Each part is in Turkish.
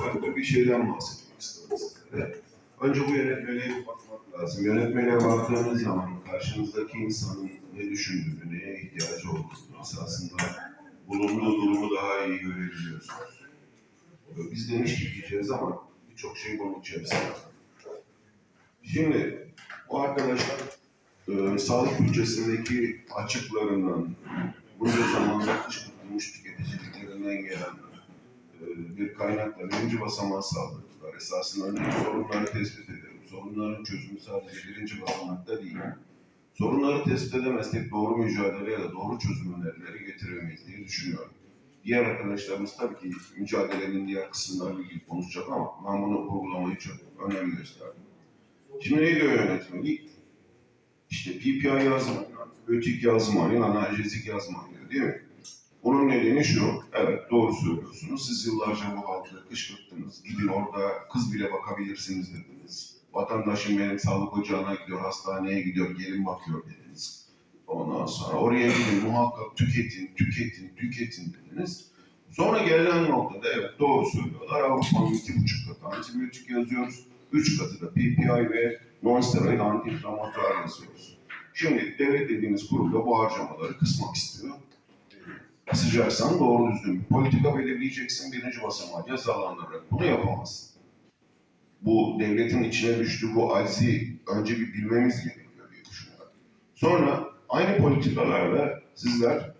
farklı bir şeyden bahsetmek sizlere. Önce bu yönetmeliğe bir bakmak lazım. Yönetmeliğe baktığınız zaman karşınızdaki insanın ne düşündüğünü, neye ihtiyacı olduğunu esasında bulunduğu durumu daha iyi görebiliyorsunuz. Biz demiştik diyeceğiz ama birçok şey bunun içerisinde. Şimdi bu arkadaşlar e, sağlık bütçesindeki açıklarından, bunca zamanda kışkırtılmış tüketiciliklerinden gelen bir kaynakla birinci basamağı sağladılar. Esasında sorunları tespit edelim. Sorunların çözümü sadece birinci basamakta değil. Sorunları tespit edemezsek doğru mücadele ya da doğru çözüm önerileri getiremeyiz diye düşünüyorum. Diğer arkadaşlarımız tabii ki mücadelenin diğer kısımlarıyla ilgili konuşacak ama ben bunu vurgulamayı çok önem gösterdim. Şimdi ne diyor yönetmelik? İşte PPI yazmayın, antibiyotik yazmayın, analjezik yazmayın diyor değil mi? Bunun nedeni şu, evet doğru söylüyorsunuz. Siz yıllarca bu halkı kışkırttınız. Gidin orada kız bile bakabilirsiniz dediniz. Vatandaşım benim sağlık ocağına gidiyor, hastaneye gidiyor, gelin bakıyor dediniz. Ondan sonra oraya gidin muhakkak tüketin, tüketin, tüketin dediniz. Sonra gelinen noktada evet doğru söylüyorlar. Avrupa'nın iki buçuk katı antibiyotik yazıyoruz. Üç katı da PPI ve non-steroid anti-inflamatuar yazıyoruz. Şimdi devlet dediğimiz kurumda bu harcamaları kısmak istiyor. Kısacaksan doğru düzgün politika belirleyeceksin. Birinci basamağı cezalandırarak bunu yapamazsın. Bu devletin içine düştüğü bu acizi önce bir bilmemiz gerekiyor diye düşünüyorum. Sonra aynı politikalarla sizler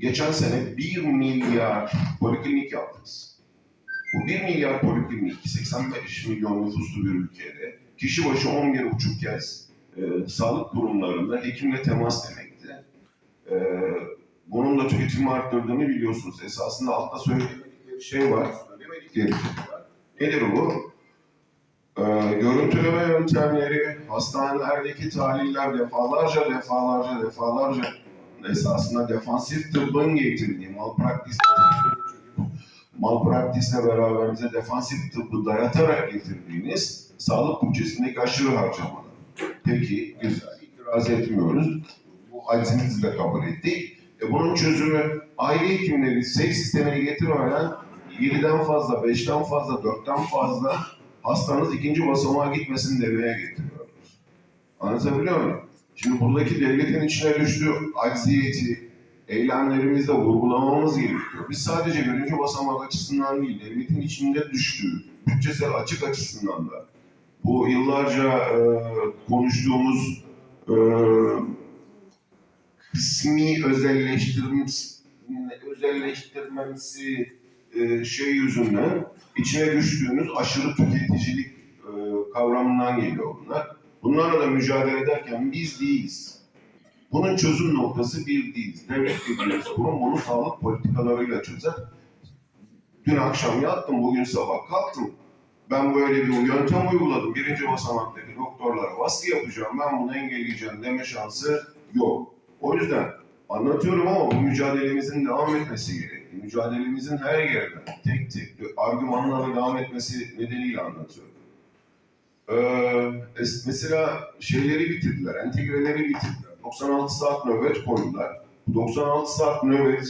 geçen sene 1 milyar poliklinik yaptınız. Bu 1 milyar poliklinik 85 milyon nüfuslu bir ülkede kişi başı 11,5 kez e, sağlık kurumlarında hekimle temas demekti. E, bunun da tüketimi arttırdığını biliyorsunuz. Esasında altta söyledikleri şey var, söylemedikleri şey var. Nedir bu? E, görüntüleme yöntemleri, hastanelerdeki tahliller defalarca, defalarca, defalarca esasında defansif tıbbın getirdiği malpraktis malpraktisle beraber bize defansif tıbbı dayatarak getirdiğiniz sağlık bütçesindeki aşırı harcamalar. Peki, güzel. İtiraz etmiyoruz. Bu acizimizi de kabul ettik. E bunun çözümü aile hekimleri seks sistemini getirmeden 7'den fazla, 5'ten fazla, 4'ten fazla hastanız ikinci basamağa gitmesin demeye getiriyoruz. Anlatabiliyor muyum? Şimdi buradaki devletin içine düştüğü acziyeti, eylemlerimizde vurgulamamız gerekiyor. Biz sadece birinci basamak açısından değil, devletin içinde düştüğü, bütçesel açık açısından da bu yıllarca e, konuştuğumuz e, kısmi özelleştirmesi, özelleştirmesi e, şey yüzünden içine düştüğünüz aşırı tüketicilik e, kavramından geliyor bunlar. Bunlarla da mücadele ederken biz değiliz. Bunun çözüm noktası bir değil. Devlet dediğimiz kurum bunu sağlık politikalarıyla çözer. Dün akşam yattım, bugün sabah kalktım. Ben böyle bir yöntem uyguladım. Birinci basamaktaki doktorlara baskı yapacağım, ben bunu engelleyeceğim deme şansı yok. O yüzden anlatıyorum ama bu mücadelemizin devam etmesi gerekli. Mücadelemizin her yerden tek tek argümanlarla devam etmesi nedeniyle anlatıyorum. Ee, es- mesela şeyleri bitirdiler, entegreleri bitirdiler. 96 saat nöbet koydular. Bu 96 saat nöbet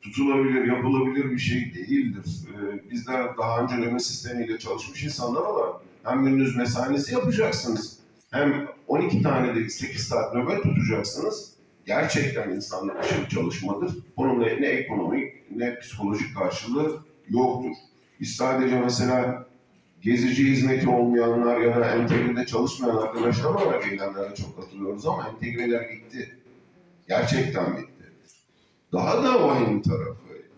tutulabilir, yapılabilir bir şey değildir. Ee, bizler daha önce nöbet sistemiyle çalışmış insanlar olarak hem gündüz mesainizi yapacaksınız, hem 12 tane de 8 saat nöbet tutacaksınız. Gerçekten için bir çalışmadır. Bunun ne, ne ekonomik ne psikolojik karşılığı yoktur. Biz sadece mesela gezici hizmeti olmayanlar ya da entegrede çalışmayan arkadaşlar olarak eylemlere çok katılıyoruz ama entegreler gitti. Gerçekten bitti. Daha da vahim tarafı,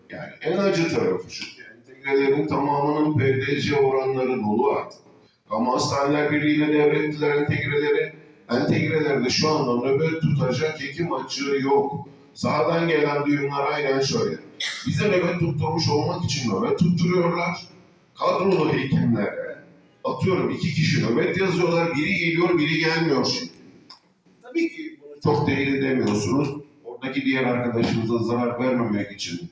yani en acı tarafı şu entegrelerin tamamının PDC oranları dolu artık. Kamu Hastaneler Birliği'ne devrettiler entegreleri. Entegrelerde şu anda nöbet tutacak hekim açığı yok. Sahadan gelen duyumlar aynen şöyle. Bize nöbet tutturmuş olmak için nöbet tutturuyorlar kadrolu hekimlere atıyorum iki kişi nöbet yazıyorlar. Biri geliyor, biri gelmiyor şimdi. Tabii ki bunu çok teyit edemiyorsunuz. Oradaki diğer arkadaşımıza zarar vermemek için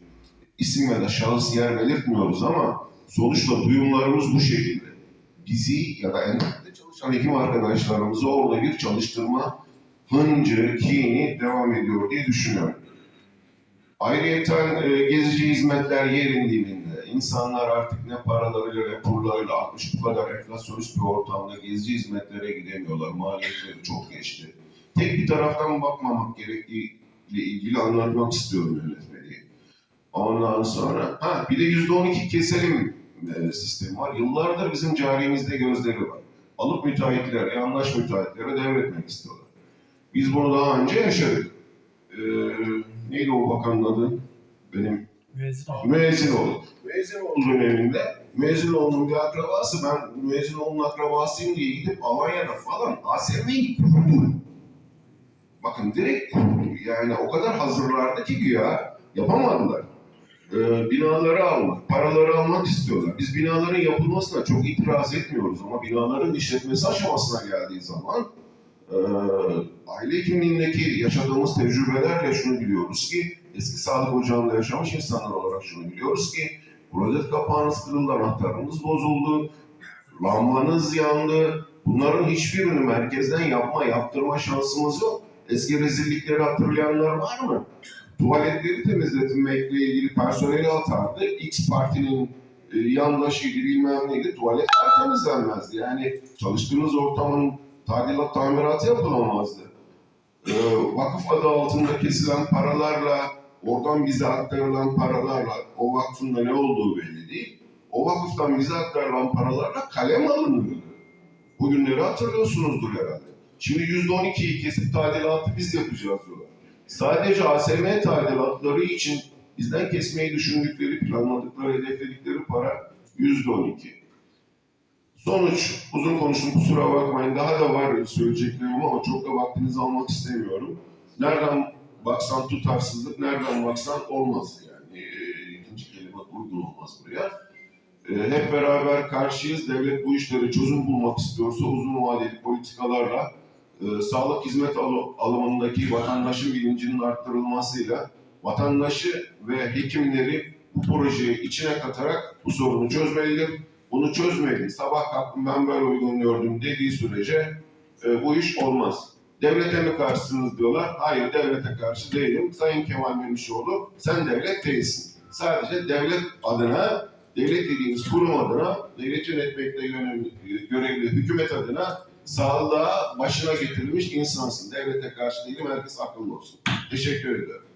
isim ya da şahıs yer belirtmiyoruz ama sonuçta duyumlarımız bu şekilde. Bizi ya da entegre çalışan hekim arkadaşlarımızı orada bir çalıştırma hıncı, kini devam ediyor diye düşünüyorum. Ayrıyeten e, gezici hizmetler yerin dibinde. İnsanlar artık ne paralarıyla ne pul dolaylı artmış bu kadar enflasyonist bir ortamda gezici hizmetlere gidemiyorlar. Maliyetleri çok geçti. Tek bir taraftan bakmamak gerektiği ile ilgili anlatmak istiyorum yönetmeliği. Ondan sonra ha bir de yüzde on iki keselim sistemi var. Yıllardır bizim carimizde gözleri var. Alıp müteahhitlere, yandaş müteahhitlere devretmek istiyorlar. Biz bunu daha önce yaşadık. Ee, neydi o bakanın adı? Benim Müezzin abi. Müezzinoğlu. Müezzinoğlu döneminde Müezzinoğlu'nun bir akrabası, ben Müezzinoğlu'nun akrabasıyım diye gidip Almanya'da falan ASM'yi kurdu. Bakın direkt kurdu. Yani o kadar hazırlardı ki güya yapamadılar. Ee, binaları almak, paraları almak istiyorlar. Biz binaların yapılmasına çok itiraz etmiyoruz ama binaların işletmesi aşamasına geldiği zaman e, aile hekimliğindeki yaşadığımız tecrübelerle şunu biliyoruz ki eski sağlık ocağında yaşamış insanlar olarak şunu biliyoruz ki klozet kapağınız kırıldı, anahtarınız bozuldu, lambanız yandı. Bunların hiçbirini merkezden yapma, yaptırma şansımız yok. Eski rezillikleri hatırlayanlar var mı? Tuvaletleri temizletilmekle ilgili personeli atardı. X partinin e, yandaşıydı bilmem neydi. Tuvaletler temizlenmezdi. Yani çalıştığınız ortamın tadilat tamiratı yapılamazdı. Ee, vakıf adı altında kesilen paralarla, oradan bize aktarılan paralarla, o vakfın da ne olduğu belli değil. O vakıftan bize aktarılan paralarla kalem alınıyordu. Bugünleri hatırlıyorsunuzdur herhalde. Şimdi yüzde on ikiyi kesip tadilatı biz yapacağız diyorlar. Sadece ASM tadilatları için bizden kesmeyi düşündükleri, planladıkları, hedefledikleri para yüzde on iki. Sonuç, uzun konuştum kusura bakmayın. Daha da var söyleyeceklerim ama çok da vaktinizi almak istemiyorum. Nereden baksan tutarsızlık, nereden baksan olmaz yani. Ee, ikinci kelime uygun olmaz buraya. Ee, hep beraber karşıyız. Devlet bu işlere çözüm bulmak istiyorsa uzun vadeli politikalarla e, sağlık hizmet al- alımındaki vatandaşın bilincinin arttırılmasıyla vatandaşı ve hekimleri bu projeyi içine katarak bu sorunu çözmelidir bunu çözmedi. Sabah kalktım ben böyle uygun gördüm dediği sürece e, bu iş olmaz. Devlete mi karşısınız diyorlar. Hayır devlete karşı değilim. Sayın Kemal Memişoğlu sen devlet değilsin. Sadece devlet adına, devlet dediğimiz kurum adına, devlet yönetmekte yönelik, görevli hükümet adına sağlığa başına getirilmiş insansın. Devlete karşı değilim. Herkes akıllı olsun. Teşekkür ederim.